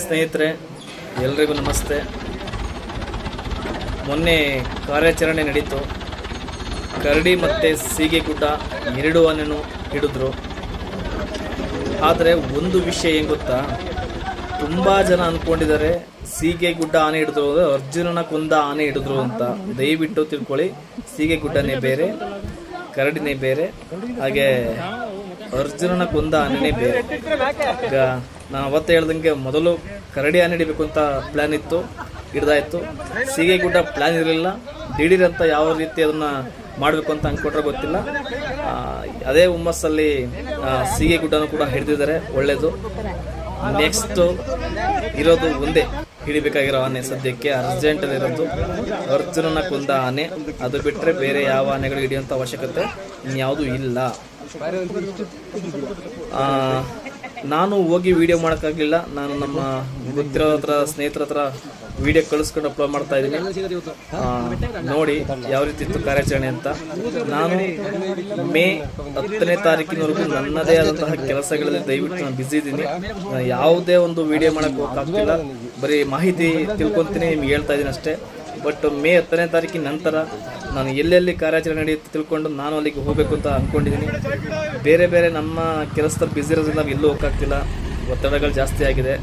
ಸ್ನೇಹಿತರೆ, ಎಲ್ರಿಗೂ ನಮಸ್ತೆ. ಮೊನ್ನೆ ಕಾರ್ಯಾಚರಣೆ ನಡೀತು. ಕರಡಿ ಮತ್ತು ಸೀಗೆ ಗುಡ್ಡ ಎರಡು ಆನೆನೂ ಹಿಡಿದ್ರು. ಆದರೆ ಒಂದು ವಿಷಯ ಏನು ಗೊತ್ತಾ? ತುಂಬ ಜನ ಅಂದ್ಕೊಂಡಿದ್ದಾರೆ ಸೀಗೆ ಗುಡ್ಡ ಆನೆ ಹಿಡಿದ್ರು ಅರ್ಜುನನ ಕುಂದ ಆನೆ ಹಿಡಿದ್ರು ಅಂತ. ದಯವಿಟ್ಟು ತಿಳ್ಕೊಳ್ಳಿ, ಸೀಗೆ ಗುಡ್ಡನೇ ಬೇರೆ, ಕರಡಿನೇ ಬೇರೆ. ಹಾಗೆ ಅರ್ಜುನನ ಕುಂದ ಆನೆನೇ ಬೇರೆ. ಈಗ ನಾನು ಅವತ್ತು ಹೇಳ್ದಂಗೆ ಮೊದಲು ಕರಡಿ ಆನೆ ಹಿಡಿಬೇಕು ಅಂತ ಪ್ಲ್ಯಾನ್ ಇತ್ತು, ಹಿಡ್ದಾಯ್ತು. ಸೀಗೆ ಗುಡ್ಡ ಪ್ಲ್ಯಾನ್ ಇರಲಿಲ್ಲ. ದಿಢೀರ್ ಯಾವ ರೀತಿ ಅದನ್ನ ಮಾಡಬೇಕು ಅಂತ ಅಂದ್ಕೊಂಡ್ರೆ ಗೊತ್ತಿಲ್ಲ. ಅದೇ ಹುಮ್ಮಸ್ಸಲ್ಲಿ ಸೀಗೆ ಗುಡ್ಡನೂ ಕೂಡ ಹಿಡಿದಿದ್ದಾರೆ, ಒಳ್ಳೇದು. ನೆಕ್ಸ್ಟ್ ಇರೋದು ಒಂದೇ, ಹಿಡಿಬೇಕಾಗಿರೋ ಆನೆ ಸದ್ಯಕ್ಕೆ ಅರ್ಜೆಂಟಲ್ಲಿ ಇರೋದು. ಅರ್ಜುನನ ಕೊಂದ ಆನೆ. ಅದು ಬಿಟ್ಟರೆ ಬೇರೆ ಯಾವ ಆನೆಗಳು ಹಿಡಿಯುವಂಥ ಅವಶ್ಯಕತೆ ಇನ್ಯಾವುದೂ ಇಲ್ಲ. ನಾನು ಹೋಗಿ ವಿಡಿಯೋ ಮಾಡೋಕ್ಕಾಗಲಿಲ್ಲ. ನಾನು ನಮ್ಮ ಗೊತ್ತಿರೋ ಹತ್ರ, ಸ್ನೇಹಿತರ ಹತ್ರ ವಿಡಿಯೋ ಕಳಿಸ್ಕೊಂಡು ಅಪ್ಲೋಡ್ ಮಾಡ್ತಾ ಇದ್ದೀನಿ. ನೋಡಿ ಯಾವ ರೀತಿ ಇತ್ತು ಕಾರ್ಯಾಚರಣೆ ಅಂತ. ನಾನು ಮೇ ಹತ್ತನೇ ತಾರೀಕಿನವರೆಗೂ ನನ್ನದೇ ಆದಂತಹ ಕೆಲಸಗಳಲ್ಲಿ ದಯವಿಟ್ಟು ನಾನು ಬ್ಯುಸಿ ಇದ್ದೀನಿ. ಯಾವುದೇ ಒಂದು ವಿಡಿಯೋ ಮಾಡೋಕ್ಕೆ ಗೊತ್ತಾಗ್ತಿಲ್ಲ ಬರೀ ಮಾಹಿತಿ ತಿಳ್ಕೊತೀನಿ, ನಿಮ್ಗೆ ಹೇಳ್ತಾ ಇದ್ದೀನಿ ಅಷ್ಟೇ. ಬಟ್ ಮೇ ಹತ್ತನೇ ತಾರೀಕಿನ ನಂತರ ನಾನು ಎಲ್ಲೆಲ್ಲಿ ಕಾರ್ಯಾಚರಣೆ ನಡೆಯುತ್ತೆ ತಿಳ್ಕೊಂಡು ನಾನು ಅಲ್ಲಿಗೆ ಹೋಗಬೇಕು ಅಂತ ಅಂದ್ಕೊಂಡಿದ್ದೀನಿ ಬೇರೆ ಬೇರೆ ನಮ್ಮ ಕೆಲಸದಲ್ಲಿ ಬ್ಯುಸಿ ಇರೋದ್ರಿಂದ ನಾವು ಎಲ್ಲೂ ಹೋಗೋಕ್ಕಾಗ್ತಿಲ್ಲ ಒತ್ತಡಗಳು ಜಾಸ್ತಿ ಆಗಿದೆ.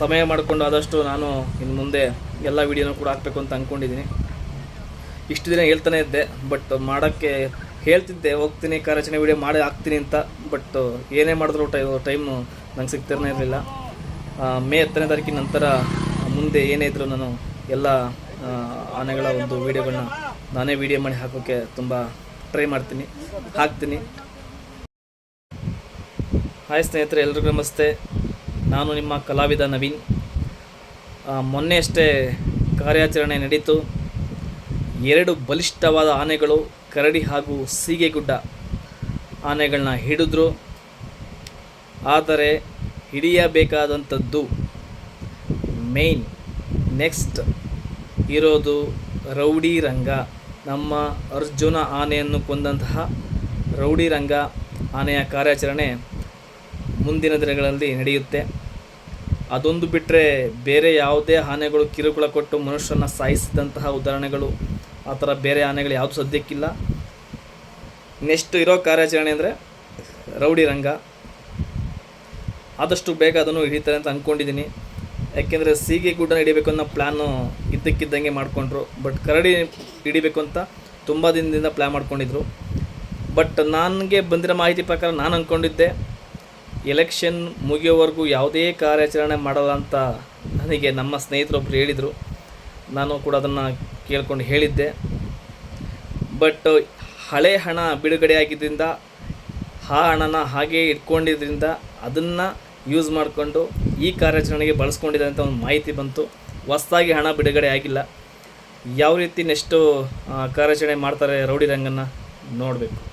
ಸಮಯ ಮಾಡಿಕೊಂಡು ಆದಷ್ಟು ನಾನು ಇನ್ನು ಮುಂದೆ ಎಲ್ಲ ವೀಡಿಯೋನೂ ಕೂಡ ಹಾಕಬೇಕು ಅಂತ ಅಂದ್ಕೊಂಡಿದ್ದೀನಿ ಇಷ್ಟು ದಿನ ಹೇಳ್ತಾನೆ ಇದ್ದೆ ಬಟ್ ಮಾಡೋಕ್ಕೆ ಹೇಳ್ತಿದ್ದೆ, ಹೋಗ್ತೀನಿ, ಕಾರ್ಯಾಚರಣೆ ವಿಡಿಯೋ ಮಾಡಿ ಹಾಕ್ತೀನಿ ಅಂತ ಬಟ್ ಏನೇ ಮಾಡಿದ್ರು ಟೈ ಟೈಮು ನಂಗೆ ಸಿಗ್ತಿರ್ನೇ ಇರಲಿಲ್ಲ. ಮೇ ಹತ್ತನೇ ತಾರೀಕಿನ ನಂತರ ಮುಂದೆ ಏನೇ ಇದ್ದರೂ ನಾನು ಎಲ್ಲ ಆನೆಗಳ ಒಂದು ವಿಡಿಯೋಗಳನ್ನ ನಾನೇ ವಿಡಿಯೋ ಮಾಡಿ ಹಾಕೋಕ್ಕೆ ತುಂಬ ಟ್ರೈ ಮಾಡ್ತೀನಿ, ಹಾಕ್ತೀನಿ. ಹಾಯ್ ಸ್ನೇಹಿತರೆ, ಎಲ್ರಿಗೂ ನಮಸ್ತೆ. ನಾನು ನಿಮ್ಮ ಕಲಾವಿದ ನವೀನ್. ಮೊನ್ನೆಯಷ್ಟೇ ಕಾರ್ಯಾಚರಣೆ ನಡೀತು. ಎರಡು ಬಲಿಷ್ಠವಾದ ಆನೆಗಳು ಕರಡಿ ಹಾಗೂ ಸೀಗೆಗುಡ್ಡ ಆನೆಗಳನ್ನ ಹಿಡಿದ್ರು. ಆದರೆ ಹಿಡಿಯಬೇಕಾದಂಥದ್ದು ಮೇನ್ ನೆಕ್ಸ್ಟ್ ಇರೋದು ರೌಡಿ ರಂಗ. ನಮ್ಮ ಅರ್ಜುನ ಆನೆಯನ್ನು ಕೊಂದಂತಹ ರೌಡಿ ರಂಗ ಆನೆಯ ಕಾರ್ಯಾಚರಣೆ ಮುಂದಿನ ದಿನಗಳಲ್ಲಿ ನಡೆಯುತ್ತೆ. ಅದೊಂದು ಬಿಟ್ಟರೆ ಬೇರೆ ಯಾವುದೇ ಆನೆಗಳು ಕಿರುಕುಳ ಕೊಟ್ಟು ಮನುಷ್ಯನ ಸಾಯಿಸಿದಂತಹ ಉದಾಹರಣೆಗಳು ಆ ಥರ ಬೇರೆ ಆನೆಗಳು ಯಾವುದು ಸದ್ಯಕ್ಕಿಲ್ಲ. ನೆಕ್ಸ್ಟ್ ಇರೋ ಕಾರ್ಯಾಚರಣೆ ಅಂದರೆ ರೌಡಿ ರಂಗ. ಆದಷ್ಟು ಬೇಗ ಅದನ್ನು ಹಿಡಿತಾರೆ ಅಂತ ಅಂದ್ಕೊಂಡಿದ್ದೀನಿ ಯಾಕೆಂದರೆ ಸೀಗೆ ಗುಡ್ಡನ ಹಿಡಿಬೇಕು ಅನ್ನೋ ಪ್ಲ್ಯಾನು ಇದ್ದಕ್ಕಿದ್ದಂಗೆ ಮಾಡಿಕೊಂಡ್ರು. ಬಟ್ ಕರಡಿ ಹಿಡಿಬೇಕು ಅಂತ ತುಂಬ ದಿನದಿಂದ ಪ್ಲ್ಯಾನ್ ಮಾಡ್ಕೊಂಡಿದ್ರು. ಬಟ್ ನನಗೆ ಬಂದಿರೋ ಮಾಹಿತಿ ಪ್ರಕಾರ ನಾನು ಅಂದ್ಕೊಂಡಿದ್ದೆ ಎಲೆಕ್ಷನ್ ಮುಗಿಯೋವರೆಗೂ ಯಾವುದೇ ಕಾರ್ಯಾಚರಣೆ ಮಾಡಲ್ಲ ಅಂತ ನನಗೆ ನಮ್ಮ ಸ್ನೇಹಿತರೊಬ್ಬರು ಹೇಳಿದರು. ನಾನು ಕೂಡ ಅದನ್ನು ಕೇಳ್ಕೊಂಡು ಹೇಳಿದ್ದೆ. ಬಟ್ ಹಳೆ ಹಣ ಬಿಡುಗಡೆ ಆಗಿದ್ದರಿಂದ, ಆ ಹಣನ ಹಾಗೆ ಇಟ್ಕೊಂಡಿದ್ದರಿಂದ ಅದನ್ನು ಯೂಸ್ ಮಾಡಿಕೊಂಡು ಈ ಕಾರ್ಯಾಚರಣೆಗೆ ಬಳಸ್ಕೊಂಡಿದೆ ಅಂತ ಒಂದು ಮಾಹಿತಿ ಬಂತು. ಹೊಸ್ದಾಗಿ ಹಣ ಬಿಡುಗಡೆ ಆಗಿಲ್ಲ. ಯಾವ ರೀತಿ ನೆಕ್ಸ್ಟು ಕಾರ್ಯಾಚರಣೆ ಮಾಡ್ತಾರೆ ರೌಡಿ ರಂಗನ್ನು ನೋಡಬೇಕು.